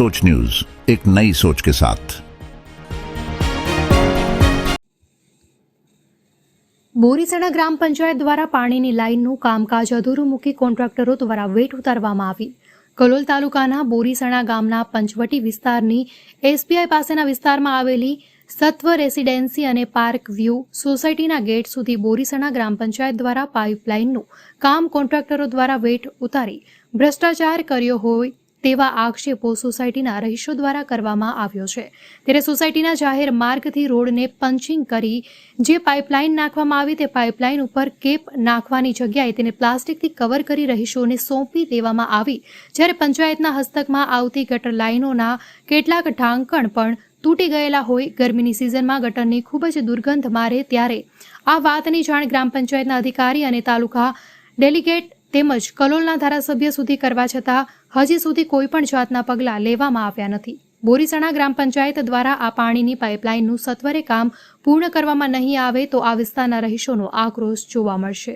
सोच न्यूज एक नई सोच के साथ બોરીસણા ગ્રામ પંચાયત દ્વારા પાણીની લાઇનનું કામકાજ અધૂરું મૂકી કોન્ટ્રાક્ટરો દ્વારા વેટ ઉતારવામાં આવી કલોલ તાલુકાના બોરીસણા ગામના પંચવટી વિસ્તારની એસબીઆઈ પાસેના વિસ્તારમાં આવેલી સત્વ રેસિડેન્સી અને પાર્ક વ્યૂ સોસાયટીના ગેટ સુધી બોરીસણા ગ્રામ પંચાયત દ્વારા પાઇપલાઇનનું કામ કોન્ટ્રાક્ટરો દ્વારા વેટ ઉતારી ભ્રષ્ટાચાર કર્યો હોય તેવા આક્ષેપો સોસાયટીના રહીશો દ્વારા કરવામાં આવ્યો છે. ત્યારે સોસાયટીના જાહેર માર્ગથી રોડને પંચિંગ કરી જે પાઇપલાઇન નાખવામાં આવી તે પાઇપલાઇન ઉપર કેપ નાખવાની જગ્યાએ તેને પ્લાસ્ટિકથી કવર કરી રહીશોને સોંપી દેવામાં આવી. જ્યારે પંચાયતના હસ્તકમાં આવતી ગટર લાઇનોના કેટલાક ઢાંકણ પણ તૂટી ગયેલા હોય ગરમીની સિઝનમાં ગટરની ખૂબ જ દુર્ગંધ મારે ત્યારે. આ વાતની જાણ ગ્રામ પંચાયતના અધિકારી અને તાલુકા ડેલિગેટ તેમજ કલોલના ધારાસભ્ય સુધી કરવા છતાં હજી સુધી કોઈ પણ જાતના પગલાં લેવામાં આવ્યા નથી. બોરીસણા ગ્રામ પંચાયત દ્વારા આ પાણીની પાઇપલાઇનનું સત્વરે કામ પૂર્ણ કરવામાં નહીં આવે તો આ વિસ્તારના રહીશોનો આક્રોશ જોવા મળશે.